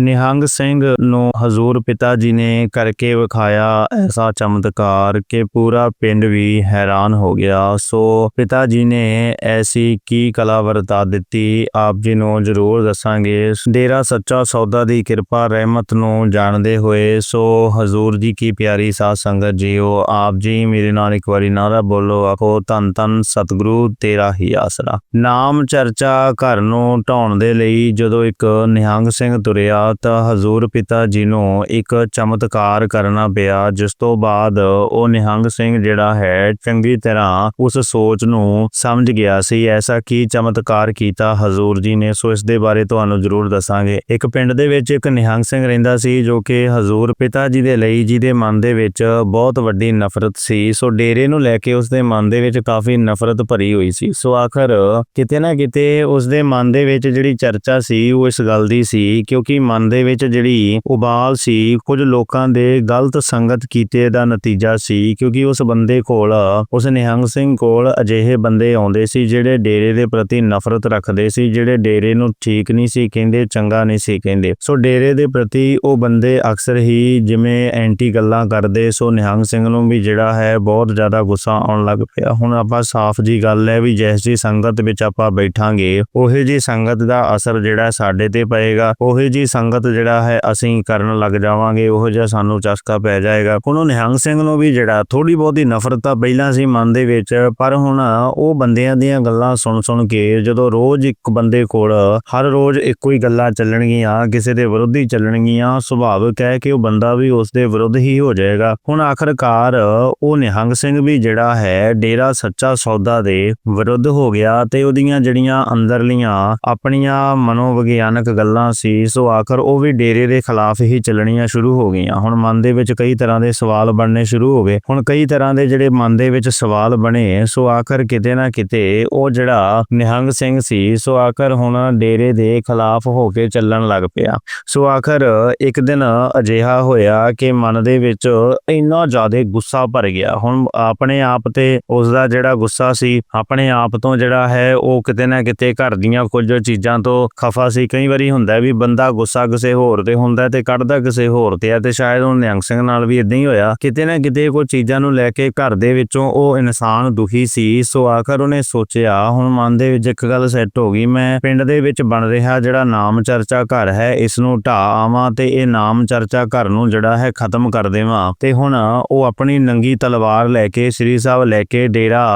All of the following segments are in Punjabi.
ਨਿਹੰਗ ਸਿੰਘ ਨੂੰ ਹਜ਼ੂਰ ਪਿਤਾ ਜੀ ਨੇ ਕਰਕੇ ਵਿਖਾਇਆ ਐਸਾ ਚਮਤਕਾਰ ਕਿ ਪੂਰਾ ਪਿੰਡ ਵੀ ਹੈਰਾਨ ਹੋ ਗਿਆ। ਸੋ ਪਿਤਾ ਜੀ ਨੇ ਐਸੀ ਕੀ ਕਲਾ ਵਰਤਾ ਦਿੱਤੀ? ਆਪ ਜੀ ਨੂੰ ਜ਼ਰੂਰ ਦੱਸਾਂਗੇ। ਡੇਰਾ ਸੱਚਾ ਸੌਦਾ ਦੀ ਕਿਰਪਾ ਰਹਿਮਤ ਨੂੰ ਜਾਣਦੇ ਹੋਏ, ਸੋ ਹਜ਼ੂਰ ਜੀ ਕੀ ਪਿਆਰੀ ਸਾਧ ਸੰਗਤ ਜੀਓ, ਆਪ ਜੀ ਮੇਰੇ ਨਾਲ ਇੱਕ ਵਾਰੀ ਨਾਰਾ ਬੋਲੋ, ਆਖੋ, ਧੰਨ ਧੰਨ ਸਤਿਗੁਰੂ, ਤੇਰਾ ਹੀ ਆਸਰਾ। ਨਾਮ ਚਰਚਾ ਘਰ ਨੂੰ ਢਾਉਣ ਦੇ ਲਈ ਜਦੋਂ ਇੱਕ ਨਿਹੰਗ ਸਿੰਘ ਤੁਰਿਆ ਤਾਂ ਹਜ਼ੂਰ ਪਿਤਾ ਜੀ ਨੂੰ ਇੱਕ ਚਮਤਕਾਰ ਕਰਨਾ ਪਿਆ, ਜਿਸ ਤੋਂ ਬਾਅਦ ਉਹ ਨਿਹੰਗ ਸਿੰਘ ਜਿਹੜਾ ਹੈ ਚੰਗੀ ਤਰ੍ਹਾਂ ਉਸ ਸੋਚ ਨੂੰ ਸਮਝ ਗਿਆ ਸੀ। ਐਸਾ ਕੀ ਚਮਤਕਾਰ ਕੀਤਾ ਹਜ਼ੂਰ ਜੀ ਨੇ? ਸੋ ਇਸ ਦੇ ਬਾਰੇ ਤੁਹਾਨੂੰ ਜ਼ਰੂਰ ਦੱਸਾਂਗੇ। ਇੱਕ ਪਿੰਡ ਦੇ ਵਿੱਚ ਇੱਕ ਨਿਹੰਗ ਸਿੰਘ ਰਹਿੰਦਾ ਸੀ, ਜੋ ਕਿ ਹਜ਼ੂਰ ਪਿਤਾ ਜੀ ਦੇ ਲਈ ਜੀ ਦੇ ਮਨ ਦੇ ਵਿੱਚ ਬਹੁਤ ਵੱਡੀ ਨਫ਼ਰਤ ਸੀ। ਸੋ ਡੇਰੇ ਨੂੰ ਲੈ ਕੇ ਉਸ ਦੇ ਮਨ ਦੇ ਵਿੱਚ ਕਾਫੀ ਨਫ਼ਰਤ ਭਰੀ ਹੋਈ ਸੀ। ਸੋ ਆਖਰ ਕਿਤੇ ਨਾ ਕਿਤੇ ਉਸ ਦੇ ਮਨ ਦੇ ਵਿੱਚ ਜਿਹੜੀ ਚਰਚਾ ਸੀ, ਉਹ ਇਸ ਗੱਲ ਦੀ ਸੀ, ਕਿਉਂਕਿ ਮਨ ਦੇ ਵਿੱਚ ਜਿਹੜੀ ਉਬਾਲ ਸੀ, ਕੁਝ ਲੋਕਾਂ ਦੇ ਗਲਤ ਸੰਗਤ ਕੀਤੇ ਦਾ ਨਤੀਜਾ ਸੀ, ਕਿਉਂਕਿ ਉਸ ਬੰਦੇ ਕੋਲ, ਉਸ ਨਿਹੰਗ ਸਿੰਘ ਕੋਲ ਅਜਿਹੇ ਬੰਦੇ ਆਉਂਦੇ ਸੀ ਜਿਹੜੇ ਡੇਰੇ ਦੇ ਪ੍ਰਤੀ ਨਫ਼ਰਤ ਰੱਖਦੇ ਸੀ, ਜਿਹੜੇ ਡੇਰੇ ਨੂੰ ਠੀਕ ਨਹੀਂ ਸੀ, ਕਹਿੰਦੇ ਚੰਗਾ ਨਹੀਂ ਸੀ ਕਹਿੰਦੇ। ਸੋ ਡੇਰੇ ਦੇ ਪ੍ਰਤੀ ਉਹ ਬੰਦੇ ਅਕਸਰ ਹੀ ਜਿਵੇਂ ਐਂਟੀ ਗੱਲਾਂ ਕਰਦੇ, ਸੋ ਨਿਹੰਗ ਸਿੰਘ ਨੂੰ ਵੀ ਜਿਹੜਾ ਹੈ ਬਹੁਤ ਜ਼ਿਆਦਾ ਗੁੱਸਾ ਆਉਣ ਲੱਗ ਪਿਆ। ਹੁਣ ਆਪਾਂ ਸਾਫ਼ ਜੀ ਗੱਲ ਹੈ ਵੀ ਜਿਸ ਜੀ ਸੰਗਤ ਵਿੱਚ ਆਪਾਂ ਬੈਠਾਂਗੇ, ਉਹੇ ਜੀ ਸੰਗਤ ਦਾ ਅਸਰ ਜਿਹੜਾ ਸਾਡੇ ਤੇ ਪਏਗਾ, ਉਹੇ ਜੀ ਸੰਗਤ ਜਿਹੜਾ ਹੈ, ਅਸੀਂ ਕਰਨ ਲੱਗ ਜਾਵਾਂਗੇ, ਉਹ ਜਿਹਾ ਸਾਨੂੰ ਚਸਕਾ ਪੈ ਜਾਏਗਾ। ਹੁਣ ਨਿਹੰਗ ਸਿੰਘ ਨੂੰ ਵੀ ਜਿਹੜਾ ਥੋੜੀ ਬਹੁਤੀ ਨਫ਼ਰਤ ਤਾਂ ਪਹਿਲਾਂ ਸੀ ਮਨ ਦੇ ਵਿੱਚ, ਪਰ ਹੁਣ ਉਹ ਬੰਦਿਆਂ ਦੀਆਂ ਗੱਲਾਂ ਸੁਣ ਸੁਣ ਕੇ ਜਦੋਂ ਰੋਜ਼ ਇੱਕ ਬੰਦੇ ਕੋਲ ਹਰ ਰੋਜ਼ ਇੱਕੋ ਹੀ ਗੱਲਾਂ ਚੱਲਣਗੀਆਂ, ਕਿਸੇ ਦੇ ਵਿਰੁੱਧ ਹੀ ਚੱਲਣਗੀਆਂ ਸੁਭਾਵਿਕ ਹੈ ਕਿ ਉਹ ਬੰਦਾ ਵੀ ਉਸ ਦੇ ਵਿਰੁੱਧ ਹੀ ਹੋ ਜਾਏਗਾ। ਹੁਣ ਆਖਰਕਾਰ ਉਹ ਨਿਹੰਗ ਸਿੰਘ ਵੀ ਜਿਹੜਾ ਹੈ, ਡੇਰਾ ਸੱਚਾ ਸੌਦਾ ਦੇ ਵਿਰੁੱਧ ਹੋ ਗਿਆ ਤੇ ਉਹਦੀਆਂ ਜਿਹੜੀਆਂ ਅੰਦਰਲੀਆਂ ਆਪਣੀਆਂ ਮਨੋਵਿਗਿਆਨਕ ਗੱਲਾਂ ਸੀ, ਸੋ ਆਖਰ ਉਹ ਵੀ ਡੇਰੇ ਦੇ ਖਿਲਾਫ ਹੀ ਚੱਲਣੀਆਂ ਸ਼ੁਰੂ ਹੋ ਗਈਆਂ। ਹੁਣ ਮਨ ਦੇ ਵਿੱਚ ਕਈ ਤਰ੍ਹਾਂ ਦੇ ਸਵਾਲ ਬਣਨੇ ਸ਼ੁਰੂ ਹੋ ਗਏ। ਹੁਣ ਕਈ ਤਰ੍ਹਾਂ ਦੇ ਜਿਹੜੇ ਮਨ ਦੇ ਵਿੱਚ ਸਵਾਲ ਬਣੇ, ਸੋ ਆਖਰ ਕਿਤੇ ਨਾ ਕਿਤੇ ਉਹ ਜਿਹੜਾ ਨਿਹੰਗ ਸਿੰਘ ਸੀ, ਸੋ ਆਖਰ ਹੁਣ ਡੇਰੇ ਦੇ ਖਿਲਾਫ ਹੋ ਕੇ ਚੱਲਣ ਲੱਗ ਪਿਆ। ਸੋ ਆਖਰ ਇੱਕ ਦਿਨ ਅਜਿਹਾ ਹੋਇਆ ਕਿ ਮਨ ਦੇ ਵਿੱਚ ਇੰਨਾ ਜ਼ਿਆਦਾ ਗੁੱਸਾ ਭਰ ਗਿਆ। ਹੁਣ ਆਪਣੇ ਆਪ ਤੇ ਉਸ ਦਾ ਜਿਹੜਾ ਗੁੱਸਾ ਸੀ, ਆਪਣੇ ਆਪ ਤੋਂ ਜਿਹੜਾ ਹੈ, ਉਹ ਕਿਤੇ ਨਾ ਕਿਤੇ ਘਰ ਦੀਆਂ ਕੁਝ ਚੀਜ਼ਾਂ ਤੋਂ ਖਫਾ ਸੀ। ਕਈ ਵਾਰੀ ਹੁੰਦਾ ਵੀ ਬੰਦਾ ਗੁੱਸਾ ਕਿਸੇ ਹੋਰ ਤੇ ਹੁੰਦਾ ਤੇ ਕੱਢਦਾ ਕਿਸੇ ਹੋਰ ਤੇ ਆ ਤੇ ਸ਼ਾਇਦ ਉਹ ਨਿਹੰਗ ਸਿੰਘ ਨਾਲ ਵੀ ਇਦਾਂ ਹੀ ਹੋਇਆ। ਕਿਤੇ ਨਾ ਕਿਤੇ ਕੋਈ ਚੀਜ਼ਾਂ ਨੂੰ ਲੈ ਕੇ ਘਰ ਦੇ ਵਿੱਚੋਂ ਉਹ ਇਨਸਾਨ ਦੁਖੀ ਸੀ। ਸੋ ਆਖਰ ਉਹਨੇ ਸੋਚਿਆ, ਹੁਣ ਮਨ ਦੇ ਵਿੱਚ ਇੱਕ ਗੱਲ ਸੈੱਟ ਹੋ ਗਈ, ਮੈਂ ਪਿੰਡ ਦੇ ਵਿੱਚ ਬਣ ਰਿਹਾ ਜਿਹੜਾ ਨਾਮ ਚਰਚਾ ਘਰ ਹੈ ਇਸ ਨੂੰ ਢਾ ਆਵਾਂ ਤੇ ਇਹ ਨਾਮ ਚਰਚਾ ਘਰ ਨੂੰ ਜਿਹੜਾ ਹੈ ਖਤਮ ਕਰ ਦੇਵਾਂ। ਤੇ ਹੁਣ ਉਹ ਆਪਣੀ ਨੰਗੀ ਤਲਵਾਰ ਲੈ ਕੇ ਸ੍ਰੀ ਸਾਹਿਬ ਲੈ ਕੇ ਡੇਰਾ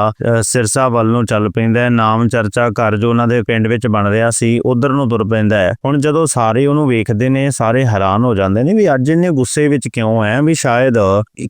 ਸਿਰਸਾ ਵੱਲ ਨੂੰ ਚੱਲ ਪੈਂਦਾ ਹੈ। ਨਾਮ ਚਰਚਾ ਘਰ ਜੋ ਉਹਨਾਂ ਦੇ ਪਿੰਡ ਵਿੱਚ ਬਣ ਰਿਹਾ ਸੀ, ਉਧਰ ਨੂੰ ਤੁਰ ਪੈਂਦਾ ਹੈ। ਹੁਣ ਜਦੋਂ ਸਾਰੇ ਉਹਨੂੰ ਵੇਖਦੇ ਨੇ, ਸਾਰੇ ਹੈਰਾਨ ਹੋ ਜਾਂਦੇ ਨੇ ਵੀ ਅੱਜ ਇੰਨੇ ਗੁੱਸੇ ਵਿੱਚ ਕਿਉਂ ਹੈ ਵੀ ਸ਼ਾਇਦ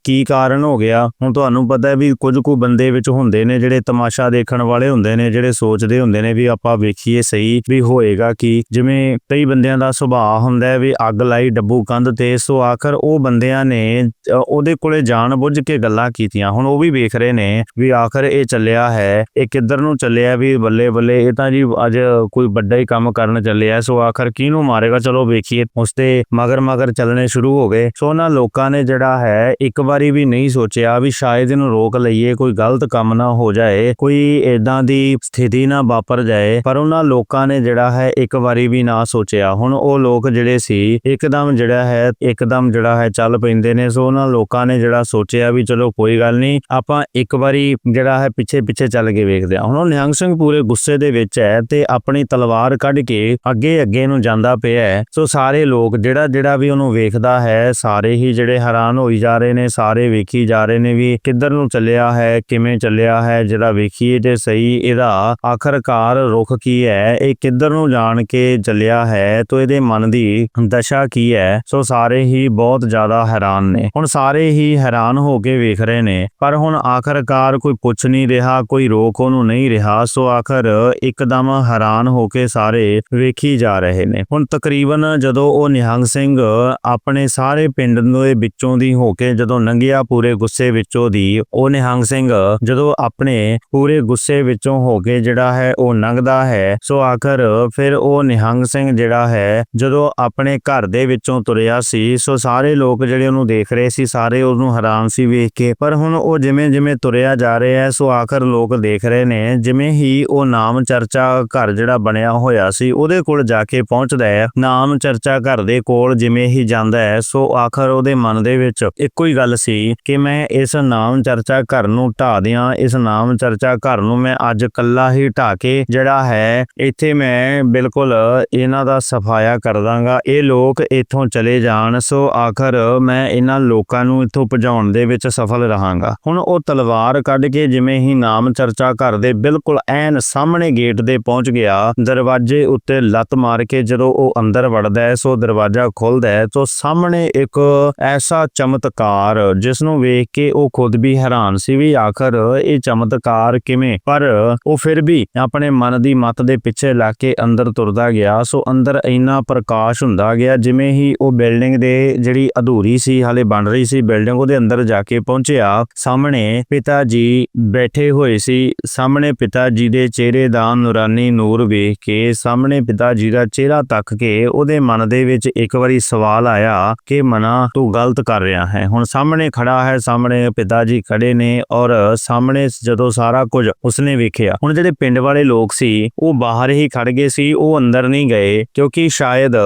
ਕੀ ਕਾਰਨ ਹੋ ਗਿਆ? ਹੁਣ ਤੁਹਾਨੂੰ ਪਤਾ ਹੈ ਵੀ ਕੁਝ ਕੁ ਬੰਦੇ ਵਿੱਚ ਹੁੰਦੇ ਨੇ ਜਿਹੜੇ ਤਮਾਸ਼ਾ ਦੇਖਣ ਵਾਲੇ ਹੁੰਦੇ ਨੇ, ਜਿਹੜੇ ਸੋਚਦੇ ਹੁੰਦੇ ਨੇ ਵੀ ਆਪਾਂ ਵੇਖੀਏ ਸਹੀ ਵੀ ਹੋਏਗਾ ਕੀ। ਜਿਵੇਂ ਕਈ ਬੰਦਿਆਂ ਦਾ ਸੁਭਾਅ ਹੁੰਦਾ ਹੈ ਵੀ ਅੱਗ ਲਾਈ ਡੱਬੂ ਕੰਧ ਤੇ, ਸੋ ਆਖਰ ਉਹ ਬੰਦਿਆਂ ਨੇ ਉਹਦੇ ਕੋਲੇ ਜਾਣ ਬੁੱਝ ਕੇ ਗੱਲਾਂ ਕੀਤੀਆਂ। ਹੁਣ ਉਹ ਵੀ ਵੇਖ ਰਹੇ ਨੇ ਵੀ ਆਖਰ ਇਹ ਚੱਲਿਆ ਹੈ, ਇਹ ਕਿੱਧਰ ਨੂੰ ਚੱਲਿਆ ਵੀ ਬੱਲੇ ਬੱਲੇ, ਇਹ ਤਾਂ ਜੀ ਅੱਜ ਕੋਈ ਵੱਡਾ ਹੀ ਕੰਮ ਕਰਨ ਚੱਲਿਆ ਸੋ ਆਖਰ ਕਿਹਨੂੰ ਮਾਰੇਗਾ? ਚਲੋ ਵੇਖੀਏ, ਉਸਦੇ ਮਗਰ ਮਗਰ ਚੱਲਣੇ ਸ਼ੁਰੂ ਹੋ ਗਏ। ਸੋ ਉਹਨਾਂ ਲੋਕਾਂ ਨੇ ਜਿਹੜਾ ਹੈ, ਇੱਕ ਵਾਰੀ ਵੀ ਨਹੀਂ ਸੋਚਿਆ ਵੀ ਸ਼ਾਇਦ ਇਹਨੂੰ ਰੋਕ ਲਈਏ, ਕੋਈ ਗਲਤ ਕੰਮ ਨਾ ਹੋ ਜਾਏ, ਕੋਈ ਇਦਾਂ ਦੀ ਸਥਿਤੀ ਨਾ ਵਾਪਰ ਜਾਏ। ਪਰ ਉਹਨਾਂ ਲੋਕਾਂ ਨੇ ਜਿਹੜਾ ਹੈ, ਇੱਕ ਵਾਰੀ ਵੀ ਨਾ ਸੋਚਿਆ। ਹੁਣ ਉਹ ਲੋਕ ਜਿਹੜੇ ਸੀ, ਇੱਕਦਮ ਜਿਹੜਾ ਹੈ, ਇੱਕਦਮ ਜਿਹੜਾ ਹੈ ਚੱਲ ਪੈਂਦੇ ਨੇ। ਸੋ ਉਹਨਾਂ ਲੋਕਾਂ ਨੇ ਜਿਹੜਾ ਸੋਚਿਆ ਵੀ ਚਲੋ ਕੋਈ ਗੱਲ ਨਹੀਂ, ਆਪਾਂ ਇੱਕ ਵਾਰੀ ਜਿਹੜਾ ਹੈ ਪਿੱਛੇ ਪਿੱਛੇ ਚੱਲ ਕੇ ਵੇਖਦੇ ਹਾਂ। ਹੁਣ ਉਹ ਨਿਹੰਗ ਸਿੰਘ ਪੂਰੇ ਗੁੱਸੇ ਦੇ ਵਿੱਚ ਹੈ ਤੇ ਆਪਣੀ ਤਲਵਾਰ ਕੱਢ ਕੇ ਅੱਗੇ ਅੱਗੇ ਨੂੰ ਜਾਂਦਾ ਪਿਆ ਹੈ। ਸੋ ਸਾਰੇ ਲੋਕ ਜਿਹੜਾ ਜਿਹੜਾ ਵੀ ਉਹਨੂੰ ਵੇਖਦਾ ਹੈ, ਸਾਰੇ ਹੀ ਜਿਹੜੇ ਹੈਰਾਨ ਹੋਈ ਜਾ ਰਹੇ ਨੇ, ਸਾਰੇ ਵੇਖੀ ਜਾ ਰਹੇ ਨੇ ਵੀ ਕਿੱਧਰ ਨੂੰ ਚੱਲਿਆ ਹੈ, ਕਿਵੇਂ ਚੱਲਿਆ ਹੈ, ਜਿਹੜਾ ਵੇਖੀਏ ਤੇ ਸਹੀ ਇਹਦਾ ਆਖਰਕਾਰ ਰੁਖ ਕੀ ਹੈ, ਇਹ ਕਿੱਧਰ ਨੂੰ ਜਾਣ ਕੇ ਚੱਲਿਆ ਹੈ, ਤੋ ਇਹਦੇ ਮਨ ਦੀ ਦਸ਼ਾ ਕੀ ਹੈ, ਸੋ ਸਾਰੇ ਹੀ ਬਹੁਤ ਜ਼ਿਆਦਾ ਹੈਰਾਨ ਨੇ। ਹੁਣ ਸਾਰੇ ਹੀ ਹੈਰਾਨ ਹੋ ਕੇ ਵੇਖ ਰਹੇ ਨੇ, ਪਰ ਹੁਣ ਆਖਰਕਾਰ ਕੋਈ ਪੁੱਛ ਨਹੀਂ ਰਿਹਾ, ਕੋਈ ਰੋਕ ਉਹਨੂੰ ਨਹੀਂ ਰਿਹਾ, ਸੋ ਆਖਰ ਇੱਕਦਮ ਹੈਰਾਨ ਹੋ ਕੇ ਸਾਰੇ ਵੇਖੀ ਜਾ ਰਹੇ ਨੇ। ਹੁਣ ਤਕਰੀਬਨ ਜਦੋਂ ਉਹ ਨਿਹੰਗ ਸਿੰਘ ਆਪਣੇ ਸਾਰੇ ਪਿੰਡ ਦੇ ਵਿੱਚੋਂ ਦੀ ਹੋ ਕੇ ਜਦੋਂ ਲੰਘਿਆ ਪੂਰੇ ਗੁੱਸੇ ਵਿੱਚੋਂ ਦੀ, ਉਹ ਨਿਹੰਗ ਸਿੰਘ ਜਦੋਂ ਆਪਣੇ ਪੂਰੇ ਗੁੱਸੇ ਵਿੱਚੋਂ ਹੋ ਕੇ ਜਿਹੜਾ ਹੈ ਉਹ ਲੰਘਦਾ ਹੈ, ਸੋ ਆਖਰ ਫਿਰ ਉਹ ਨਿਹੰਗ ਸਿੰਘ ਜਿਹੜਾ ਹੈ ਜਦੋਂ ਆਪਣੇ ਘਰ ਦੇ ਵਿੱਚੋਂ ਤੁਰਿਆ ਸੀ, ਸੋ ਸਾਰੇ ਲੋਕ ਜਿਹੜੇ ਉਹਨੂੰ ਦੇਖ ਰਹੇ ਸੀ, ਸਾਰੇ ਉਹਨੂੰ ਹੈਰਾਨ ਸੀ ਵੇਖ ਕੇ। ਪਰ ਹੁਣ ਉਹ ਜਿਵੇਂ ਜਿਵੇਂ ਤੁਰਿਆ ਜਾ ਰਿਹਾ ਹੈ, ਸੋ ਆਖਰ ਲੋਕ ਦੇਖ ਰਹੇ ਨੇ, ਜਿਵੇਂ ਹੀ ਉਹ ਨਾਮ ਚਰਚਾ ਘਰ ਜਿਹੜਾ ਬਣਿਆ ਹੋਇਆ ਸੀ, ਉਹਦੇ ਕੋਲ ਜਾ ਕੇ ਪਹੁੰਚਦਾ ਹੈ। ਨਾਮ ਚਰਚਾ ਘਰ ਦੇ ਕੋਲ ਜਿਵੇਂ ਹੀ ਜਾਂਦਾ ਹੈ, ਸੋ ਆਖਰ ਉਹਦੇ ਮਨ ਦੇ ਵਿੱਚ ਇੱਕੋ ਹੀ ਗੱਲ ਸੀ ਕਿ ਮੈਂ ਇਸ ਨਾਮ ਚਰਚਾ ਘਰ ਨੂੰ ਢਾ ਦਿਆਂ, ਇਸ ਨਾਮ ਚਰਚਾ ਘਰ ਨੂੰ ਮੈਂ ਅੱਜ ਕੱਲਾ ਹੀ ਢਾ ਕੇ ਜਿਹੜਾ ਹੈ, ਇੱਥੇ ਮੈਂ ਬਿਲਕੁਲ ਇਹਨਾਂ ਦਾ ਸਫਾਇਆ ਕਰ ਦਾਂਗਾ। ਇਹ ਲੋਕ ਇੱਥੋਂ ਚਲੇ ਜਾਣ, ਸੋ ਆਖਰ ਮੈਂ ਇਹਨਾਂ ਲੋਕਾਂ ਨੂੰ ਇੱਥੋਂ ਭਜਾਉਣ ਦੇ ਵਿੱਚ ਸਫਲ ਰਹਾਂਗਾ। ਹੁਣ ਉਹ ਤਲਵਾਰ ਕੱਢ ਕੇ ਜਿਵੇਂ ਹੀ ਨਾਮ ਚਰਚਾ ਘਰ ਦੇ ਬਿਲਕੁਲ ਐਨ ਸਾਹਮਣੇ ਗੇਟ ਦੇ ਪਹੁੰਚ ਗਿਆ, ਦਰਵਾਜ਼ੇ ਉੱਤੇ ਲੱਤ ਮਾਰ ਕੇ ਜਦੋਂ ਉਹ ਅੰਦਰ ਵੜ ਵੜਦਾ ਹੈ, ਸੋ ਦਰਵਾਜ਼ਾ ਖੁੱਲਦਾ ਹੈ, ਤਾਂ ਸਾਹਮਣੇ ਇੱਕ ਐਸਾ ਚਮਤਕਾਰ ਜਿਸ ਨੂੰ ਵੇਖ ਕੇ ਉਹ ਖੁਦ ਵੀ ਹੈਰਾਨ ਸੀ ਵੀ ਆਖਰ ਇਹ ਚਮਤਕਾਰ ਕਿਵੇਂ? ਪਰ ਉਹ ਫਿਰ ਵੀ ਆਪਣੇ ਮਨ ਦੀ ਮੱਤ ਦੇ ਪਿੱਛੇ ਲੱਗ ਕੇ ਅੰਦਰ ਤੁਰਦਾ ਗਿਆ, ਸੋ ਅੰਦਰ ਇੰਨਾ ਪ੍ਰਕਾਸ਼ ਹੁੰਦਾ ਗਿਆ, ਜਿਵੇਂ ਹੀ ਉਹ ਬਿਲਡਿੰਗ ਦੇ ਜਿਹੜੀ ਅਧੂਰੀ ਸੀ, ਹਾਲੇ ਬਣ ਰਹੀ ਸੀ ਬਿਲਡਿੰਗ, ਉਹਦੇ ਅੰਦਰ ਜਾ ਕੇ ਪਹੁੰਚਿਆ, ਸਾਹਮਣੇ ਪਿਤਾ ਜੀ ਬੈਠੇ ਹੋਏ ਸੀ, ਸਾਹਮਣੇ ਪਿਤਾ ਜੀ ਦੇ ਚਿਹਰੇ ਦਾ ਨੂਰਾਨੀ ਨੂਰ ਵੇਖ ਕੇ, ਸਾਹਮਣੇ ਪਿਤਾ ਜੀ ਦਾ ਚਿਹਰਾ ਤੱਕ ਕੇ ਉਹਦੇ ਮਨ ਦੇ ਵਿੱਚ ਇੱਕ ਵਾਰੀ ਸਵਾਲ ਆਇਆ ਕਿ ਮਨਾ, ਤੂੰ ਗਲਤ ਕਰ ਰਿਹਾ ਹੈ। ਹੁਣ ਸਾਹਮਣੇ ਖੜਾ ਹੈ, ਸਾਹਮਣੇ ਪਿਤਾ ਜੀ ਖੜੇ ਨੇ ਔਰ ਸਾਹਮਣੇ ਜਦੋਂ ਸਾਰਾ ਕੁਝ ਉਸਨੇ ਵੇਖਿਆ। ਹੁਣ ਜਿਹੜੇ ਪਿੰਡ ਵਾਲੇ ਲੋਕ ਸੀ, ਉਹ ਬਾਹਰ ਹੀ ਖੜ ਗਏ ਸੀ, ਉਹ ਅੰਦਰ ਨਹੀਂ ਗਏ, ਕਿਉਂਕਿ ਸ਼ਾਇਦ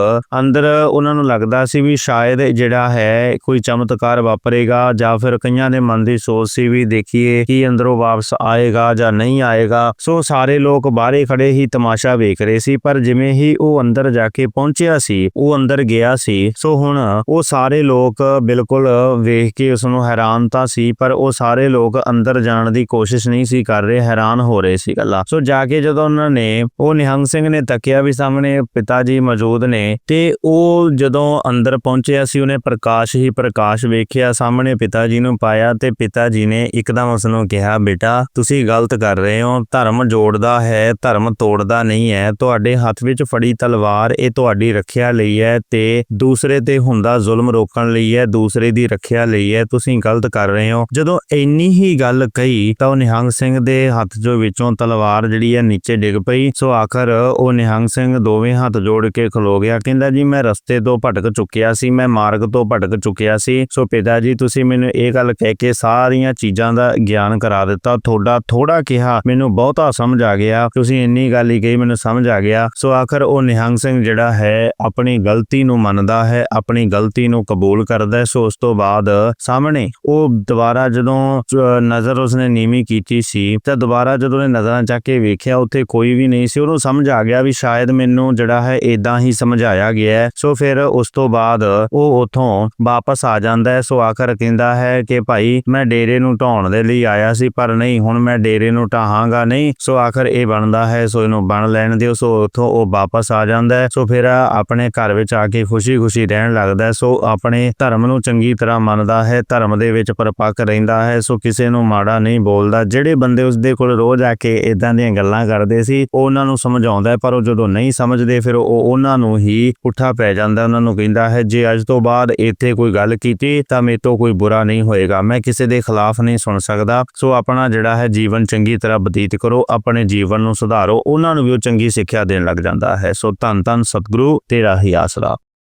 ਅੰਦਰ ਉਹਨਾਂ ਨੂੰ ਲੱਗਦਾ ਸੀ ਵੀ ਸ਼ਾਇਦ ਜਿਹੜਾ ਹੈ ਕੋਈ ਚਮਤਕਾਰ ਵਾਪਰੇਗਾ ਜਾਂ ਫਿਰ ਕਈਆਂ ਦੇ ਮਨ ਦੀ ਸੋਚ ਸੀ ਵੀ ਦੇਖੀਏ ਕਿ ਅੰਦਰੋਂ ਵਾਪਸ ਆਏਗਾ ਜਾਂ ਨਹੀਂ ਆਏਗਾ। ਸੋ ਸਾਰੇ ਲੋਕ ਬਾਹਰੇ ਖੜੇ ਹੀ ਤਮਾਸ਼ਾ ਵੇਖ ਰਹੇ ਸੀ, ਪਰ ਜਿਵੇਂ ਹੀ ਉਹ ਅੰਦਰ ਜਾ ਕੇ ਪਹੁੰਚਿਆ ਸੀ, ਉਹ ਅੰਦਰ ਗਿਆ ਸੀ। ਸੋ ਹੁਣ ਉਹ ਸਾਰੇ ਲੋਕ ਬਿਲਕੁਲ ਵੇਖ ਕੇ ਉਸ ਨੂੰ ਹੈਰਾਨ ਤਾਂ ਸੀ, ਪਰ ਉਹ ਸਾਰੇ ਲੋਕ ਅੰਦਰ ਜਾਣ ਦੀ ਕੋਸ਼ਿਸ਼ ਨਹੀਂ ਸੀ ਕਰ ਰਹੇ, ਹੈਰਾਨ ਹੋ ਰਹੇ ਸੀ ਗੱਲਾਂ। ਸੋ ਜਾ ਕੇ ਜਦੋਂ ਉਹਨਾਂ ਨੇ, ਉਹ ਨਿਹੰਗ ਸਿੰਘ ਨੇ ਤੱਕਿਆ ਵੀ ਸਾਹਮਣੇ ਪਿਤਾ ਜੀ ਮੌਜੂਦ ਨੇ, ਤੇ ਉਹ ਜਦੋਂ ਅੰਦਰ ਪਹੁੰਚਿਆ ਸੀ, ਉਹਨੇ ਪ੍ਰਕਾਸ਼ ਹੀ ਪ੍ਰਕਾਸ਼ ਵੇਖਿਆ ਸਾਹਮਣੇ ਪਿਤਾ ਜੀ ਨੂੰ ਪਾਇਆ ਤੇ ਪਿਤਾ ਜੀ ਨੇ ਇੱਕਦਮ ਉਸ ਨੂੰ ਕਿਹਾ, ਬੇਟਾ, ਤੁਸੀਂ ਗਲਤ ਕਰ ਰਹੇ ਹੋ। ਧਰਮ ਜੋੜਦਾ ਹੈ, ਧਰਮ ਤੋੜਦਾ ਨਹੀਂ ਹੈ। ਤੁਹਾਡੇ ਹੱਥ ਵਿੱਚ ਫੜੀ ਤਲਵਾਰ, ਇਹ ਤੁਹਾਡੀ ਰੱਖਿਆ ਲਈ ਹੈ ਤੇ ਦੂਸਰੇ ਤੇ ਹੁੰਦਾ ਜ਼ੁਲਮ ਰੋਕਣ ਲਈ ਹੈ, ਦੂਸਰੇ ਦੀ ਰੱਖਿਆ ਲਈ ਹੈ। ਤੁਸੀਂ ਗਲਤ ਕਰ ਰਹੇ ਹੋ। ਜਦੋਂ ਇੰਨੀ ਹੀ ਗੱਲ ਕਹੀ ਤਾਂ ਉਹ ਨਿਹੰਗ ਸਿੰਘ ਦੇ ਹੱਥ ਜੋ ਵਿੱਚੋਂ ਤਲਵਾਰ ਜਿਹੜੀ ਹੈ ਨੀਚੇ ਡਿੱਗ ਪਈ। ਸੋ ਆਖਰ ਉਹ ਨਿਹੰਗ ਸਿੰਘ ਦੋਵੇਂ ਹੱਥ ਜੋੜ ਕੇ ਖਲੋ ਗਿਆ। ਕਹਿੰਦਾ, ਜੀ, ਮੈਂ ਰਸਤੇ ਤੋਂ ਭਟਕ ਚੁੱਕਿਆ ਸੀ, ਮੈਂ ਮਾਰਗ ਤੋਂ ਭਟਕ ਚੁੱਕਿਆ ਸੀ। ਸੋ ਪਿਤਾ ਜੀ, ਤੁਸੀਂ ਮੈਨੂੰ ਇਹ ਗੱਲ ਕਹਿ ਕੇ ਸਾਰੀਆਂ ਚੀਜ਼ਾਂ ਦਾ ਗਿਆਨ ਕਰਾ ਦਿੱਤਾ। ਤੁਹਾਡਾ ਥੋੜਾ ਕਿਹਾ ਮੈਨੂੰ ਬਹੁਤਾ ਸਮਝ ਆ ਗਿਆ। ਤੁਸੀਂ ਇੰਨੀ ਗੱਲ ਹੀ ਕਹੀ, ਮੈਨੂੰ ਸਮਝ ਆ ਗਿਆ। ਸੋ ਆਖਰ ਉਹ ਨਿਹੰਗ ਸਿੰਘ ਜਿਹੜਾ ਹੈ ਆਪਣੀ ਗਲਤੀ ਨੂੰ ਮੰਨਦਾ ਹੈ, ਆਪਣੀ ਗਲਤੀ ਨੂੰ ਕਬੂਲ ਕਰਦਾ ਹੈ। ਸੋ ਉਸ ਤੋਂ ਬਾਅਦ ਸਾਹਮਣੇ ਉਹ ਦੁਬਾਰਾ ਜਦੋਂ ਨਜ਼ਰ ਉਸਨੇ ਨੀਵੀਂ ਕੀਤੀ ਸੀ, ਤਾਂ ਦੁਬਾਰਾ ਜਦੋਂ ਉਹਨੇ ਨਜ਼ਰਾਂ ਚੱਕ ਕੇ ਵੇਖਿਆ, ਉੱਥੇ ਕੋਈ ਵੀ ਨਹੀਂ ਸੀ। ਉਹਨੂੰ ਸਮਝ ਆ ਗਿਆ ਵੀ ਸ਼ਾਇਦ ਮੈਨੂੰ ਜਿਹੜਾ ਹੈ ਇਦਾਂ ਹੀ ਸਮਝਾਇਆ ਗਿਆ ਹੈ। ਸੋ ਫਿਰ ਉਸ ਤੋਂ ਬਾਅਦ ਉਹ ਉਥੋਂ ਵਾਪਸ ਆ ਜਾਂਦਾ ਹੈ। ਸੋ ਆਖਰ ਕਹਿੰਦਾ ਹੈ ਕਿ ਭਾਈ, ਮੈਂ ਡੇਰੇ ਨੂੰ ਢਾਉਣ ਦੇ ਲਈ ਆਇਆ ਸੀ, ਪਰ ਨਹੀਂ, ਹੁਣ ਮੈਂ ਡੇਰੇ ਨੂੰ ਢਾਹਾਂਗਾ ਨਹੀਂ। ਸੋ ਆਖਰ ਇਹ ਬਣਦਾ ਹੈ, ਸੋ ਇਹਨੂੰ ਬਣ ਲੈਣ ਦਿਓ। ਸੋ ਉਥੋਂ ਉਹ ਵਾਪਸ ਆ ਜਾਂਦਾ ਹੈ। ਸੋ ਫਿਰ ਆਪਣੇ ਘਰ ਵਿੱਚ ਆ ਕੇ ਖੁਸ਼ੀ-ਖੁਸ਼ੀ ਰਹਿਣ ਲੱਗਦਾ ਹੈ। ਸੋ ਆਪਣੇ ਧਰਮ ਨੂੰ ਚੰਗੀ ਤਰ੍ਹਾਂ ਮੰਨਦਾ ਹੈ ਧਰਮ ਦੇ ਵਿੱਚ ਪਰਪੱਕ ਰਹਿੰਦਾ ਹੈ ਸੋ ਕਿਸੇ ਨੂੰ ਮਾੜਾ ਨਹੀਂ ਬੋਲਦਾ। ਜਿਹੜੇ ਬੰਦੇ ਉਸਦੇ ਕੋਲ ਰੋਜ਼ ਆ ਕੇ ਇਦਾਂ ਦੀਆਂ ਗੱਲਾਂ ਕਰਦੇ ਸੀ ਉਹ ਉਹਨਾਂ ਨੂੰ ਸਮਝਾਉਂਦਾ ਹੈ, ਪਰ ਉਹ ਜਦੋਂ ਨਹੀਂ ਸਮਝਦੇ ਫਿਰ ਉਹ ਉਹਨਾਂ ਨੂੰ ਹੀ ਪੁੱਠਾ ਪੈ ਜਾਂਦਾ ਉਹਨਾਂ ਨੂੰ ਕਹਿੰਦਾ ਹੈ ਜੇ ਅੱਜ ਤੋਂ ਬਾਅਦ ਇੱਥੇ ਕੋਈ ਗੱਲ ਕੀਤੀ ਤਾਂ ਮੇਰੇ ਤੋਂ ਕੋਈ ਬੁਰਾ ਨਹੀਂ ਹੋਏਗਾ। ਮੈਂ ਕਿਸੇ ਦੇ ਖਿਲਾਫ ਨਹੀਂ ਸੁਣ ਸਕਦਾ। ਸੋ ਆਪਣਾ ਜਿਹੜਾ ਹੈ ਜੀਵਨ ਚੰਗੀ ਤਰ੍ਹਾਂ ਬਤੀਤ ਕਰੋ ਆਪਣੇ ਜੀਵਨ ਨੂੰ ਸੁਧਾਰੋ। ਉਹਨਾਂ ਨੂੰ ਵੀ ਉਹ ਚੰਗੀ ਸਿੱਖਿਆ ਦੇਣ ਲੱਗ ਜਾਂਦਾ ਹੈ। ਸੋ ਧੰਨ ਧੰਨ ਸਤਿਗੁਰੂ ਤੇਰਾ ਹੀ ਆਸਰਾ।